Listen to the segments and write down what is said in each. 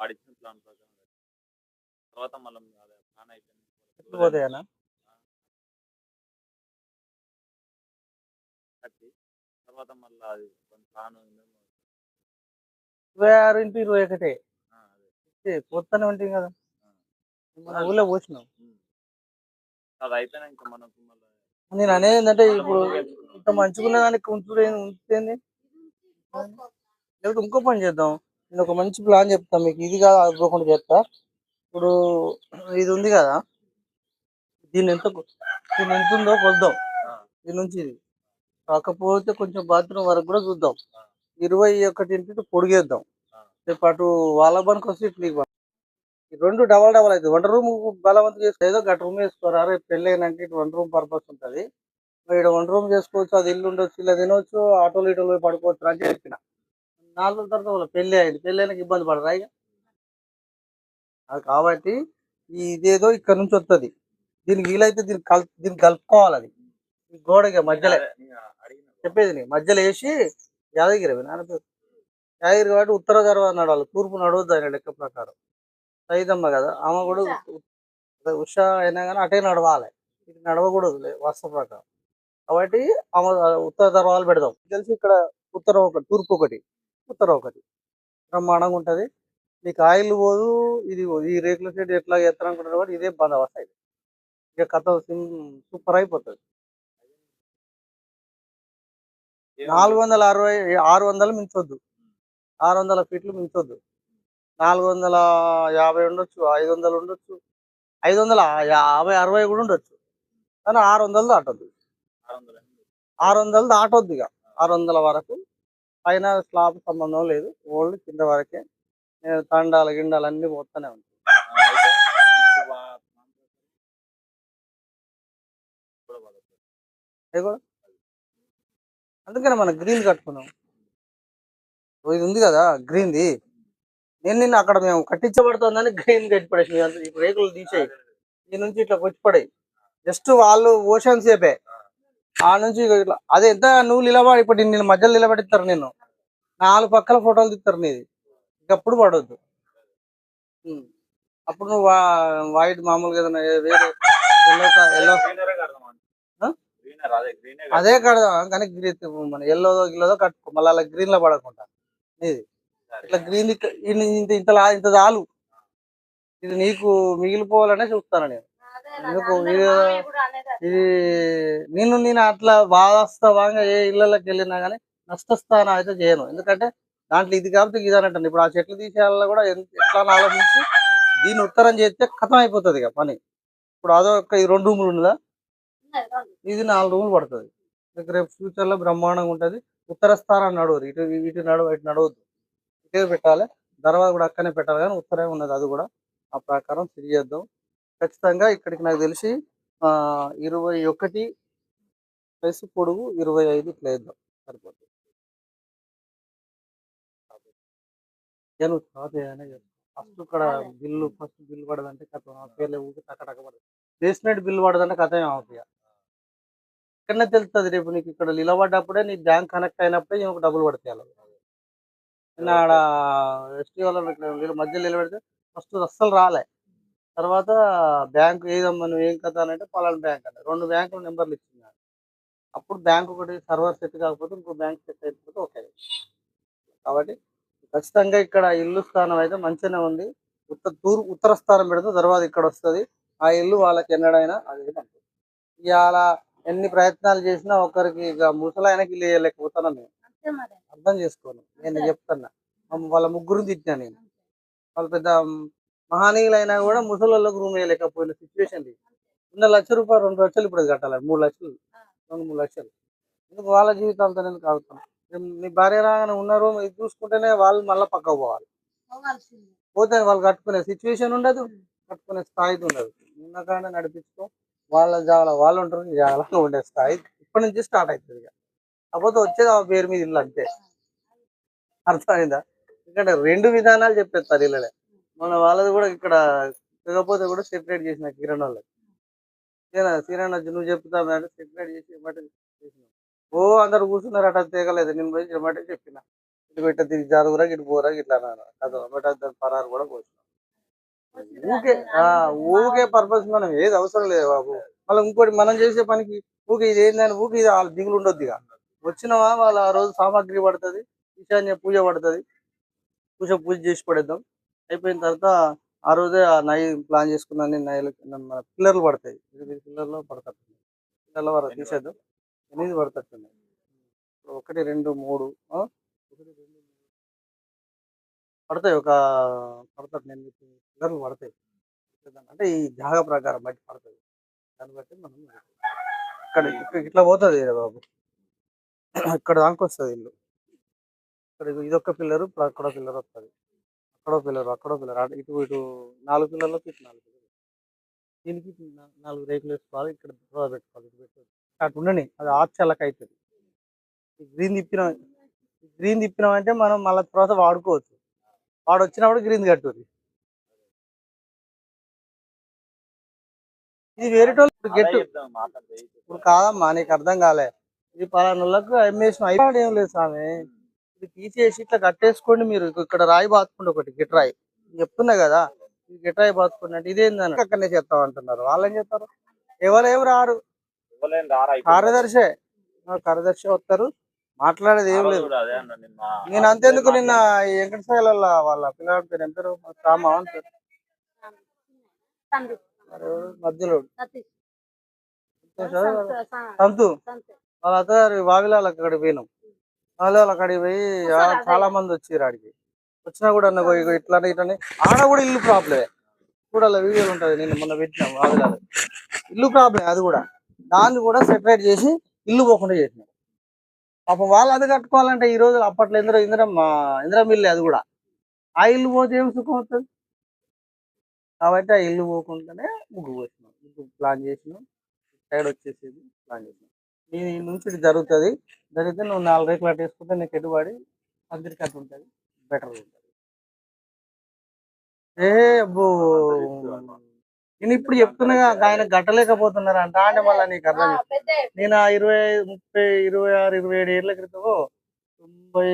వాడిచ్చిన plan ప్రకారం తర్వాత మళ్ళీ ప్లాన్ అయిపోయింది. తర్వాత మళ్ళీ అది ప్లాన్ ఇరవై ఆరు ఇంటూ ఇరవై ఒకటే. అదే. పోతానే ఉంటుంది కదా. మన ఊళ్ళో. అది అయిపోయినా ఇంకా మనకు మళ్ళీ నేను అనేది ఏంటంటే ఇప్పుడు ఇంత మంచుకున్న దానికి ఉంచుడు ఉంచుతుంది లేకపోతే ఇంకో పని చేద్దాం. నేను ఒక మంచి ప్లాన్ చెప్తాను మీకు ఇది కాదు అనుకోకుండా చెప్తా. ఇప్పుడు ఇది ఉంది కదా దీన్ని ఎంత దీన్ని ఎంత ఉందో కొలుద్దాం దీని నుంచి ఇది. కాకపోతే కొంచెం బాత్రూమ్ వరకు కూడా చూద్దాం. ఇరవై ఒకటి ఇంటి పొడిగేద్దాం. రేపు అటు వాళ్ళ పనికి వస్తే ఇటు నీకు పని. ఈ రెండు డబల్ డబల్ అవుతుంది. వన్ రూమ్ బలవంతం చేసుకో ఏదో గట్ రూమ్ వేసుకోరా రేపు పెళ్ళి అయినాక ఇటు వన్ రూమ్ పర్పస్ ఉంటుంది. ఇక్కడ వన్ రూమ్ చేసుకోవచ్చు అది ఇల్లు ఉండొచ్చు ఇలా తినవచ్చు ఆటోలు ఇటోలు పడుకోవచ్చు అని చెప్పిన. నాలుగు రోజుల తర్వాత వాళ్ళ పెళ్ళి అయింది. పెళ్ళి అయినాక ఇబ్బంది పడరా ఇక? అది కాబట్టి ఈ ఇదేదో ఇక్కడ నుంచి వస్తుంది దీనికి వీలైతే దీనికి కల్ దీనికి కలుపుకోవాలి అది. ఈ గోడకి మధ్యలో. చెప్పేది నీ మధ్యలో వేసి యాదగిరి అవి నాన్న పేరు. యాదగిరి కాబట్టి ఉత్తర దర్వాజ నడవాలి తూర్పు నడవద్దు ఆయన లెక్క ప్రకారం. సైదమ్మ కదా. ఆమె కూడా ఉషా. అయినా కానీ అటే నడవాలి. ఇది నడవకూడదు వాస్తవ ప్రకారం. కాబట్టి ఆమె ఉత్తర దర్వాలు పెడదాం. తెలిసి ఇక్కడ ఉత్తరం ఒకటి తూర్పు ఒకటి. ఉత్తరం ఒకటి. బ్రహ్మాండంగా ఉంటుంది. నీకు ఆయిల్ పోదు ఇది పోదు. ఈ రేకుల షెడ్ ఎట్లా ఎత్తారనుకుంటారు కాబట్టి ఇదే బందోబస్తు అయితే. ఇక కథ సూపర్ అయిపోతుంది. నాలుగు వందల అరవై ఆరు వందలు మించొద్దు. ఆరు వందల ఫీట్లు మించొద్దు. నాలుగు వందల యాభై ఉండొచ్చు ఐదు వందలు ఉండొచ్చు. ఐదు వందల యాభై అరవై కూడా ఉండొచ్చు. కానీ ఆరు వందలు దాటొద్దు. ఆరు వందలు దాటొద్దు ఇక. ఆరు వందల వరకు పైన స్లాబ్ సంబంధం లేదు. ఓన్లీ కింద వరకే నేను తండాలు గిండాలు అన్ని పోతానే ఉంటాయి. కూడా. అందుకనే మనం గ్రీన్ కట్టుకున్నాం. ఇది ఉంది కదా గ్రీన్ది. నేను నిన్న అక్కడ మేము కట్టించబడుతుందని గ్రీన్ కట్టిపడేసి రేకులు తీసేయి. ఈ నుంచి ఇట్లా కొచ్చిపడాయి జస్ట్ వాళ్ళు ఓషన్ సేపే ఆ నుంచి ఇట్లా. అదే ఎంత నువ్వు నిలబడి ఇప్పుడు నేను మధ్యలో నిలబెడతారు నేను నాలుగు పక్కల ఫోటోలు తీస్తారు నీది. ఇంకప్పుడు పడవద్దు. అప్పుడు నువ్వు వైట్ మామూలుగా ఏదైనా వేరే ఎల్లో ఎల్లో. అదే కడదాం. కానీ గ్రీన్ మన ఎల్లోదో గిల్లోదో కట్టుకో. మళ్ళీ అలా గ్రీన్లో పడకుండా ఇది ఇట్లా గ్రీన్ ఇంత ఇంత ఇంత చాలు ఇది నీకు మిగిలిపోవాలనే చూస్తాను నేను. ఎందుకు? ఇది- నేను నేను అట్లా వాస్తవంగా ఏ ఇళ్ళకి వెళ్ళినా కానీ నష్టస్థానం అయితే చేయను. ఎందుకంటే దాంట్లో ఇది కాబట్టి ఇది అని ఇప్పుడు ఆ చెట్లు తీసేయాలని కూడా ఎట్లా ఆలోచించి దీన్ని ఉత్తరం చేస్తే ఖతం అయిపోతుంది ఇక పని. ఇప్పుడు అదో ఒక ఈ రెండు రూములు ఉన్నదా? ఇది నాలుగు రూములు పడుతుంది. రేపు ఫ్యూచర్లో బ్రహ్మాండంగా ఉంటది. ఉత్తర స్థానం నడవరు ఇటు ఇటు నడవ ఇటు నడవద్దు. ఇటే పెట్టాలి. దర్వాజ కూడా అక్కనే పెట్టాలి కానీ ఉత్తరే ఉన్నది. అది కూడా ఆ ప్రకారం తిరిగేద్దాం ఖచ్చితంగా ఇక్కడికి నాకు తెలిసి ఇరవై ఒకటి ప్లస్ పొడుగు ఇరవై ఐదు ఇట్లా వేద్దాం సరిపోతుంది నేను ఫస్ట్ ఇక్కడ బిల్లు ఫస్ట్ బిల్లు పడదంటే కథ. పేర్లు ఊరికి టక టక పడదు. బేస్మెంట్ బిల్లు పడదంటే కథ ఏమవుతుంది ఇక్కడనే తెలుస్తుంది రేపు నీకు ఇక్కడ నిలబడ్డప్పుడే నీ బ్యాంక్ కనెక్ట్ అయినప్పుడే నీకు డబ్బులు పడతాయి అలా. ఆడ ఎస్టీ వీళ్ళ మధ్యలో నిలబెడితే ఫస్ట్ అస్సలు రాలే. తర్వాత బ్యాంక్ ఏదమ్మా నువ్వు ఏం కథ అని అంటే పలానా బ్యాంక్ అంటే రెండు బ్యాంకుల నెంబర్లు ఇచ్చింది. అప్పుడు బ్యాంక్ ఒకటి సర్వర్ సెట్ కాకపోతే ఇంకో బ్యాంక్ సెట్ అయిపోతే ఓకే. కాబట్టి ఖచ్చితంగా ఇక్కడ ఇల్లు స్థానం అయితే మంచిగానే ఉంది. ఉత్తర తూర్పు ఉత్తర స్థానం పెడితే తర్వాత ఇక్కడ వస్తుంది. ఆ ఇల్లు వాళ్ళకి ఎన్నడైనా అది ఇవాళ ఎన్ని ప్రయత్నాలు చేసినా ఒకరికి ఇక ముసలాయనకి ఇల్లు వేయలేకపోతాను నేను అర్థం చేసుకోను. నేను చెప్తున్నా. వాళ్ళ ముగ్గురిని తిట్టినా నేను. వాళ్ళు పెద్ద మహనీయులైనా కూడా ముసలోళ్ళకు రూమ్ వేయలేకపోయిన సిచ్యువేషన్ ఉన్న లక్ష రూపాయలు రెండు లక్షలు ఇప్పుడు అది కట్టాలి మూడు లక్షలు రెండు మూడు లక్షలు. ఎందుకు వాళ్ళ జీవితాలతో నేను కాగుతాను నీ భార్య రాగానే ఉన్న రూమ్ ఇది చూసుకుంటేనే వాళ్ళు మళ్ళీ పక్కకు పోవాలి. పోతే వాళ్ళు కట్టుకునే సిచ్యువేషన్ ఉండదు కట్టుకునే స్థాయి ఉండదు. ఉన్న కాడ నడిపించుకో వాళ్ళ జాగాల వాళ్ళు ఉంటారు జాగాలో ఉండే స్థాయి ఇప్పటి నుంచి స్టార్ట్ అవుతుంది ఇక. కాకపోతే వచ్చేది ఆ పేరు మీద ఇల్లు అంతే. అర్థమైందా? ఇక్కడ రెండు విధానాలు చెప్పేస్తారు ఇళ్ళలే మన వాళ్ళది కూడా ఇక్కడ కాకపోతే కూడా సెపరేట్ చేసిన కిరణ్ వాళ్ళకి కిరణ్ వచ్చి నువ్వు చెప్తా అంటే సెపరేట్ చేసి ఇమ్మటే ఓ అందరు కూర్చున్నారు అట్లా తేగలేదు నేను పోయి ఇమ్మటే చెప్పిన. ఇటు పెట్ట తిరిగి జరుగురా ఇటు పోరా ఇట్లా అన్నారు పరారు కూడా పోసినాం. ఊకే ఆ, ఊకే పర్పస్ మనం ఏది అవసరం లేదు బాబు. మళ్ళీ ఇంకోటి మనం చేసే పనికి ఊకే ఇది ఏందని ఊకే ఇది వాళ్ళ దిగులు ఉండొద్దు ఇక. వచ్చినవా? వాళ్ళ ఆ రోజు సామాగ్రి పడుతుంది ఈశాన్య పూజ పడుతుంది. పూజ పూజ చేసి పడేద్దాం. అయిపోయిన తర్వాత ఆ రోజే ఆ నై ప్లాన్ చేసుకున్న నైలు మన పిల్లర్లు పడతాయి. ఎనిమిది పిల్లర్లు పడతాయి పిల్లర్ల వరకు తీసేద్దాం. ఎనిమిది పడతట్టున్నాయి ఒకటి రెండు మూడు ఒకటి రెండు పడతాయి ఒక పడతాయి ఎనిమిది పిల్లర్లు పడతాయి. అంటే ఈ జాగా ప్రకారం బట్టి పడుతుంది దాన్ని బట్టి మనం ఇక్కడ ఇట్లా పోతుంది బాబు. ఇక్కడ దానికి వస్తుంది ఇల్లు. ఇక్కడ ఇది- ఇదొక పిల్లరు అక్కడ పిల్లర్ వస్తుంది. అక్కడో పిల్లరు అక్కడో పిల్లర్ ఇటు ఇటు నాలుగు పిల్లర్లకు ఇటు నాలుగు పిల్లలు. దీనికి నాలుగు రేకులు వేసుకోవాలి ఇక్కడ దూర పెట్టుకోవాలి ఇటు పెట్టుకోవాలి అటు ఉండని అది ఆర్చలకి అవుతుంది గ్రీన్ తిప్పినాం గ్రీన్ తిప్పినాం అంటే మనం మళ్ళీ తర్వాత వాడుకోవచ్చు. వాడు వచ్చినప్పుడు గ్రీన్ కట్టుది ఇది వేరే ఇప్పుడు గెట్టు ఇప్పుడు కాదమ్మా నీకు అర్థం కాలే. ఇది పలానాళ్ళకు అమ్మేసిన అయిపోయాడు ఏం లేదు స్వామి. ఇది తీసేసి ఇట్లా కట్టేసుకోండి మీరు. ఇక్కడ రాయి బాతుకోండి ఒకటి గిట్రాయి. చెప్తున్నా కదా ఈ గిట్రాయి బాతుకోండి అంటే ఇదేందని అక్కడనే చేస్తాం అంటున్నారు. వాళ్ళు ఏం చేస్తారు? ఎవరేం రారు. కార్యదర్శే. కార్యదర్శి వస్తారు. మాట్లాడేది ఏం లేదు. కూడా అదే అన్న నిన్న నేను అంతేందుకు నిన్న ఈ వెంకటసాయిల వాళ్ళ పిల్లగాడి పేరు ఏం పేరు? రామ అని పేరు? మధ్యలో. సంతు వాళ్ళ అత్తగారు వావిలాల అక్కడికి పోయినాం. వావిలాల అక్కడికి పోయి చాలా మంది వచ్చారు ఆడికి. వచ్చినా కూడా అన్న ఇగో ఇట్లా ఇట్లా ఆడ కూడా ఇల్లు ప్రాబ్లమే. చూడాలి వీడియోలు ఉంటది. నేను మొన్న పెట్టినాం వావిలాల ఇల్లు ప్రాబ్లం అది కూడా. దాన్ని కూడా సెపరేట్ చేసి ఇల్లు పోకుండా చేసినాం. పాపం వాళ్ళు అది కట్టుకోవాలంటే ఈ రోజు అప్పట్లో ఇందిరా ఇందిరా ఇందిరా మిల్లి అది కూడా. ఆ ఇల్లు పోతే ఏం సుఖం అవుతుంది కాబట్టి ఆ ఇల్లు పోకుండానే ముగ్గు పోసినాం. ముగ్గు ప్లాన్ చేసినాం. సైడ్ వచ్చేసేది ప్లాన్ చేసినాం. నీ నుంచి ఇది జరుగుతుంది. జరిగితే నువ్వు నాలుగు రేకులు అటు వేసుకుంటే నీకు ఎటుబడి అందరికి అటు ఉంటుంది. బెటర్ ఉంటుంది. ఏ అబ్బో! నేను ఇప్పుడు చెప్తున్నా ఆయన గట్టలేకపోతున్నారు అంట అంటే మళ్ళీ నీకు అర్థం. నేను ఆ ఇరవై ముప్పై ఇరవై ఆరు ఇరవై ఏడు ఏళ్ళ క్రితం తొంభై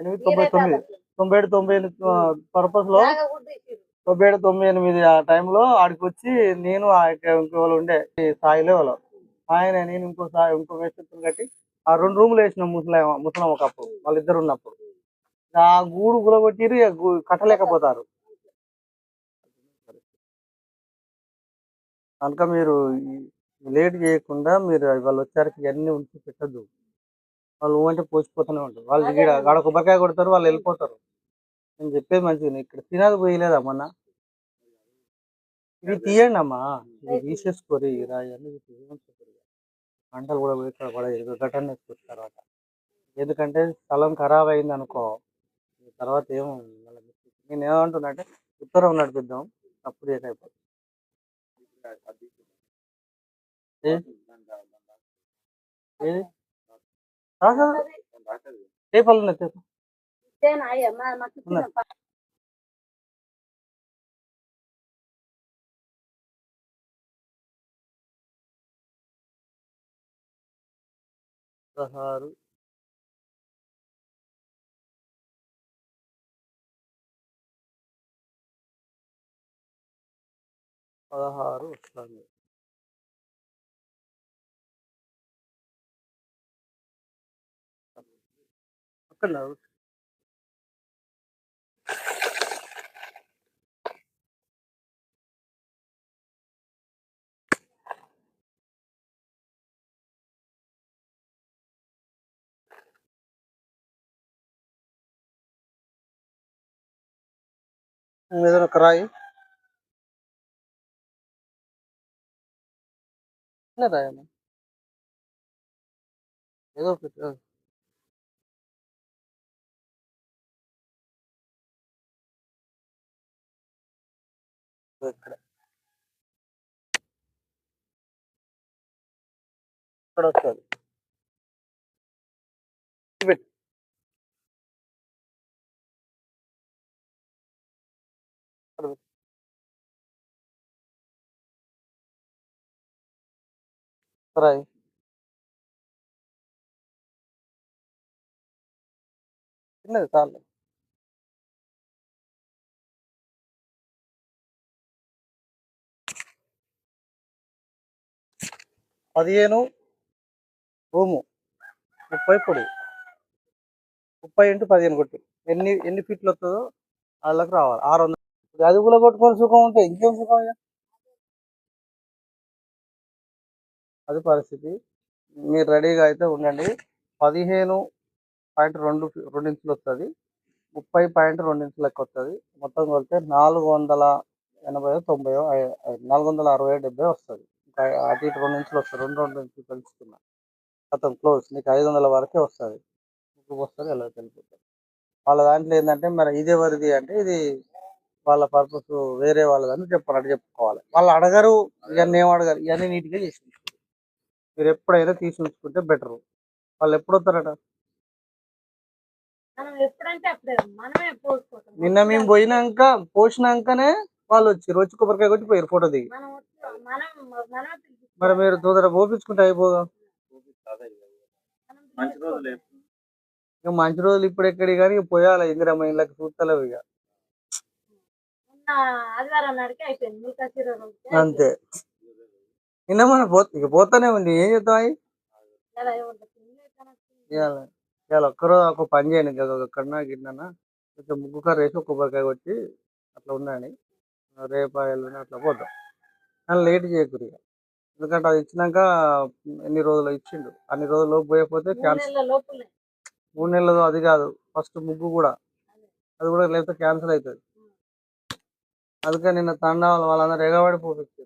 ఎనిమిది తొంభై తొమ్మిది తొంభై ఏడు తొంభై ఎనిమిది పర్పస్లో తొంభై ఏడు తొంభై ఎనిమిది ఆ టైంలో ఆడికి వచ్చి నేను ఆ యొక్క ఇంకో వాళ్ళు ఉండే ఈ సాయిలో వాళ్ళు ఆయన నేను ఇంకో సాయి ఇంకో వ్యక్తిత్వం కట్టి ఆ రెండు రూములు వేసినాం ముసలాం ముసలాం ఒకప్పుడు వాళ్ళిద్దరు ఉన్నప్పుడు. ఆ గూడు గులగొట్టిరు కట్టలేకపోతారు. కనుక మీరు లేట్ చేయకుండా మీరు వాళ్ళు వచ్చేసరికి ఇవన్నీ ఉంచి పెట్టద్దు. వాళ్ళు ఊంటే పోసిపోతూనే ఉంటారు. వాళ్ళు ఇక్కడ ఆడ కొబ్బరికాయ కొడతారు వాళ్ళు వెళ్ళిపోతారు. నేను చెప్పేది మంచిది ఇక్కడ తినదు పోయలేదా మొన్న ఇది తీయండి అమ్మా. ఇది తీసేసుకోరు ఈ రాయి అన్ని తీసేసుకోరు. పంటలు కూడా ఇక్కడ పడేది ఘటన వేసుకోవచ్చు తర్వాత. ఎందుకంటే స్థలం ఖరాబ్ అయింది అనుకో తర్వాత ఏమో మళ్ళీ నేను ఏమంటున్నా అంటే ఉత్తరం నడిపిద్దాం అప్పుడు ఏకైపోతుంది ఏ? రాదా? పేపర్లు ఉన్నాయి. పదహారు పదహారు వస్తుంది. అక్కడ ఏదైనా ఒక రాయి. చిన్న ఏదో ఒకటి ఇక్కడ. ఇక్కడ వస్తుంది. ఇది పెట్టు. రాయి లేదు చాలు. పదిహేను రూము. ముప్పై పొడి. ముప్పై ఇంటూ పదిహేను కొట్టి. ఎన్ని ఎన్ని ఫీట్లు వస్తుందో వాళ్ళకి రావాలి. ఆరు వందలు అది కూడా కొట్టుకొని సుఖం ఉంటే ఇంకేం సుఖం ఇక అది పరిస్థితి. మీరు రెడీగా అయితే ఉండండి. పదిహేను పాయింట్ రెండు రెండు ఇంచులు వస్తుంది ముప్పై పాయింట్ రెండు ఇంచులు లెక్క వస్తుంది మొత్తం కొలితే నాలుగు వందల ఎనభై తొంభై నాలుగు వందల అరవై డెబ్బై వస్తుంది. ఇంకా అటు ఇటు రెండు ఇంచులు వస్తుంది రెండు రెండు ఇంచులు కలుసుకున్నా అతను క్లోజ్. నీకు ఐదు వందల వరకే వస్తుంది. ముగ్గు వస్తుంది ఎలా వెళ్ళిపోతుంది వాళ్ళ దాంట్లో ఏంటంటే మరి ఇదే వరిది అంటే ఇది వాళ్ళ పర్పస్ వేరే వాళ్ళదని చెప్పాలంటే చెప్పుకోవాలి. వాళ్ళు అడగరు ఇవన్నీ ఏం అడగరు. ఇవన్నీ నీట్గా చేసి మీరు ఎప్పుడైనా తీసి ఉంచుకుంటే బెటర్. వాళ్ళు ఎప్పుడు వస్తారట నిన్న మేము పోయినాక పోసినాకనే వాళ్ళు వచ్చి వచ్చి కొబ్బరికాయ కొట్టి పోయారు ఫోటో దిగి. మరి మీరు తొందర పోపించుకుంటే అయిపోగా. అదే ఇక. మంచి రోజులు. పిలిపించుకోవాలి. ఇక మంచి రోజులు ఇప్పుడు ఎక్కడి కానీ పోయాలి. ఇందిరమ్మ ఇళ్ళకి చూస్తలేవు ఇక అంతే. నిన్న మన పో ఇక పోతానే ఉంది. ఏం చేద్దాం. ఇవాళ ఇవాళ ఒక్కరోజు ఒక పని చేయండి. కన్నా గిన్నెన కొంచెం ముగ్గు కర్ర వేసి ఒక కొబ్బరికాయ కొట్టి అట్లా ఉండండి. రేపు ఎల్లుండి అట్లా పోతాం కానీ లేట్ ఇక. ఎందుకంటే అది ఇచ్చినాక ఎన్ని రోజులు ఇచ్చిండు? అన్ని రోజులు పోయకపోతే మూడు క్యాన్సిల్ మూడు నెలలు అది కాదు. ఫస్ట్ ముగ్గు కూడా. అది. కూడా లేకపోతే క్యాన్సిల్ అవుతుంది. అందుకని నిన్న తండా వాళ్ళు వాళ్ళందరూ ఎగబడి పోపించారు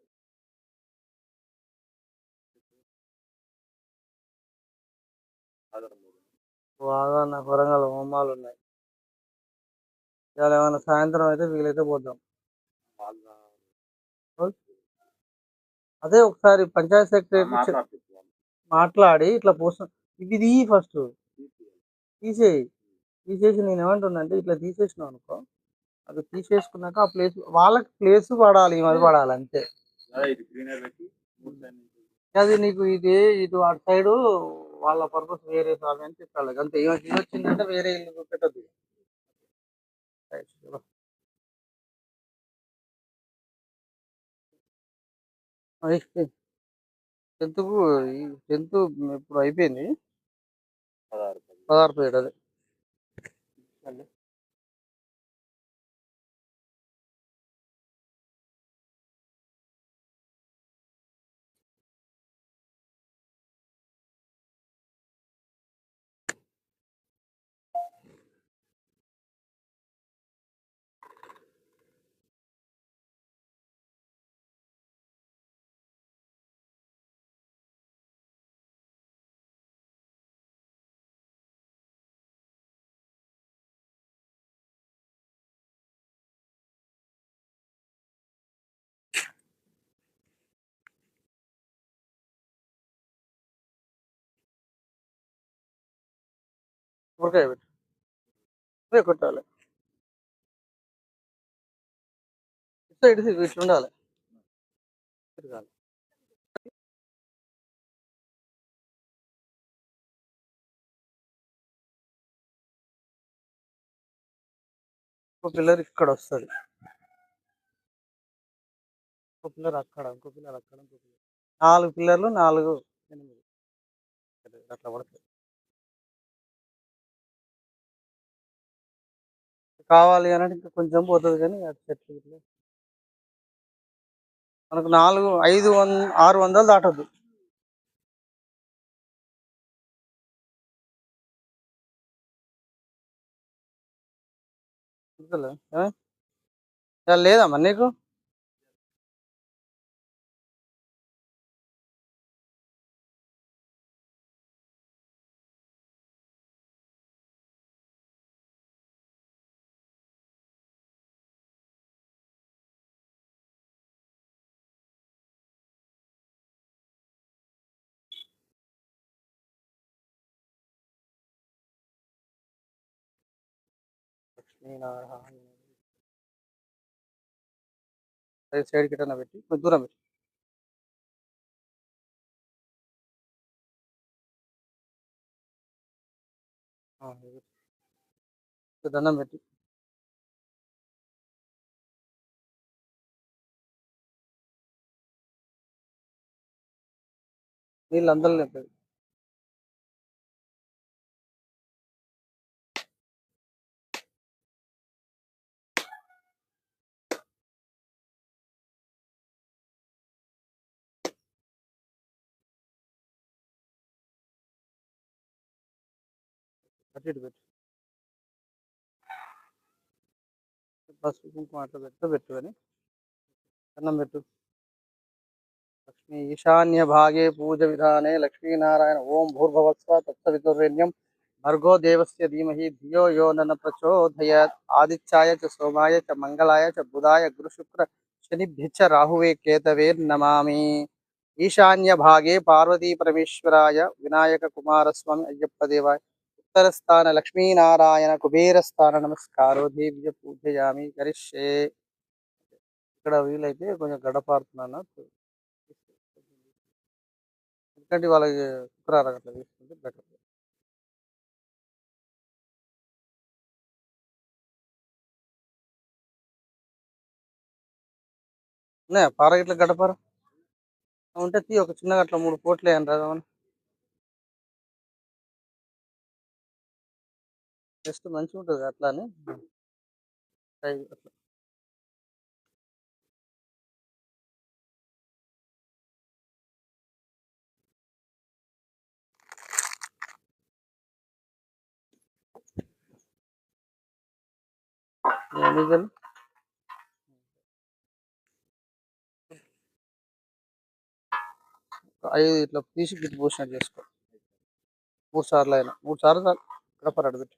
బాగా నా వరంగల్ హోమాలు ఉన్నాయి ఇవాళ ఏమైనా సాయంత్రం అయితే వీలైతే పోద్దాం అదే ఒకసారి పంచాయత్ సెక్రటరీ. మాట్లాడి ఇట్లా పోస్ట్ ఇది తీ ఫస్ట్. తీసేయి. తీసేసి నేను ఏమంటున్నా అంటే ఇట్లా తీసేసినావు అనుకో అది తీసేసుకున్నాక ఆ ప్లేస్ వాళ్ళకి ప్లేస్ పడాలి మధ్య పడాలి అంతే. అదే అది నీకు ఇది ఇటు అటు సైడ్ వాళ్ళ పర్పస్ వేరే స్వామి అని చెప్పాలి. అంతే. ఇది వచ్చిందంటే వేరే ఇల్లు పెట్టద్దు టెన్త్ టెన్త్ ఇప్పుడు అయిపోయింది. పదహారు పది. పదహారు పీరియడ్ అదే. కొరకాయ పెట్టి. ఇదే కొట్టాలి. ఇటు సైడ్ ఇట్లా ఉండాలి. తిరగాలి ఇంకో పిల్లర్ ఇక్కడ వస్తుంది. ఇంకో పిల్లర్ అక్కడ ఇంకో పిల్లర్ అక్కడ ఇంకో పిల్లర్. నాలుగు పిల్లర్లు నాలుగు ఎనిమిది. అట్లా పడుతుంది. కావాలి అని అంటే ఇంకా కొంచెం పోతుంది కానీ అటు చెట్లు ఇట్లా మనకు నాలుగు ఐదు వంద ఆరు వందలు దాటద్దు. ఏ? లేదమ్మా నీకు? లక్ష్మీనారాయణ సైడ్ కిటన గిట్టన పెట్టి కొంచెం దూరం పెట్టి. దండం పెట్టి. నీళ్ళు అందరూ నింపేది. అటు ఇటు పెట్టు. పసుపు కుంకుమ అట్లా పెట్టు పెట్టు అని. అన్నం పెట్టు. లక్ష్మీ ఈశాన్య భాగే పూజ విధానే లక్ష్మీనారాయణ ఓం భూర్భవత్స్వ తత్సవితుర్యన్యం భర్గో దేవస్య ధీమహి ధియో యో నన ప్రచోదయాత్. ఆదిత్యాయ చ సోమాయ చ మంగళాయ చ బుధాయ గురు శుక్ర శనిభ్యచ్చ రాహువే కేతవే నమామి. ఈశాన్య భాగే పార్వతీ పరమేశ్వరాయ వినాయక కుమారస్వామి అయ్యప్ప దేవాయ ఉత్తరస్థాన లక్ష్మీనారాయణ కుబేరస్థాన నమస్కారో దేవ్య పూజయామి కరిష్యే. ఇక్కడ వీలైతే కొంచెం గడపారుతున్నాను ఎందుకంటే వాళ్ళకి శుక్రవారం అట్లా తీసుకుంటే బెటర్. ఉన్నాయా? పార గడపారా గడపార? ఉంటే తీ ఒక చిన్న గట్ల మూడు కోట్లు అని జస్ట్ మంచిగా ఉంటుంది అట్లా. అని ట్రై అట్లా ఐదు ఇట్లా తీసి గిట్టు పోసినట్టు చేసుకో. మూడు సార్లు అయినా. మూడు సార్లు చాలు గడప రెడీ పెట్టి కూడా ఇది ఇది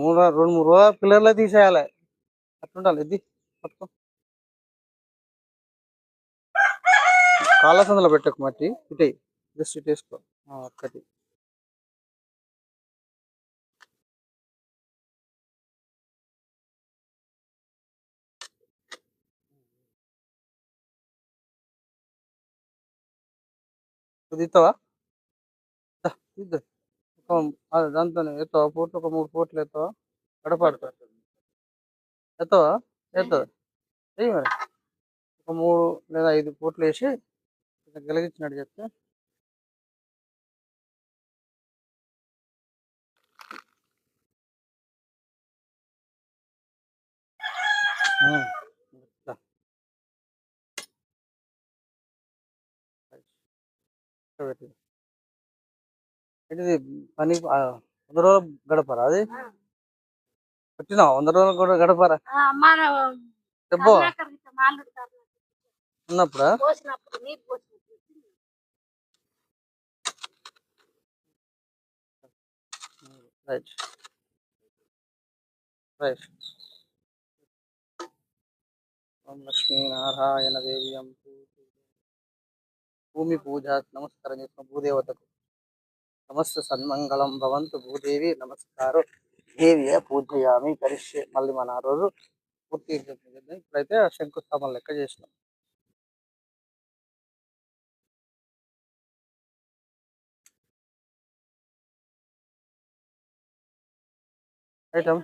మూడు రెండు మూడు రోజులు పిల్లర్లే తీసేయాలి. అట్లుండాలి ఇది పట్టుకో. కాళ్ళ సందులో పెట్టకు మట్టి ఇటే జస్ట్ ఇటు వేసుకో. ఒక్కటి. ఒక్కటి ఇది. ఒక అది దాంతోనే ఎత్తావా? పోట్లు ఒక మూడు పూట్లు ఎత్తావా? గడపడతా ఎత్తావా? ఎత్తావా? చెయ్యి మరి. ఒక మూడు లేదా ఐదు పూట్లు వేసి గెలిగించినట్టు చెప్తే. పెట్టి. ఏంటిది? పని వంద రోజులు గడపరా అది? పెట్టినా వంద రోజులు కూడా గడపరా చెప్పు. ఉన్నప్పుడా? రైట్. రైట్. ఓం లక్ష్మీనారాయణ దేవ్యం భూమి పూజ నమస్కారం చేసిన భూదేవతకు. సమస్త సన్మంగళం భవంతు భూదేవి నమస్కారం. దేవియ పూజయామి కరిష్యే మళ్ళీ మన ఆ రోజు పూర్తి ఇప్పుడైతే శంకుస్థాపన లెక్క చేసినాం. ఐటమ్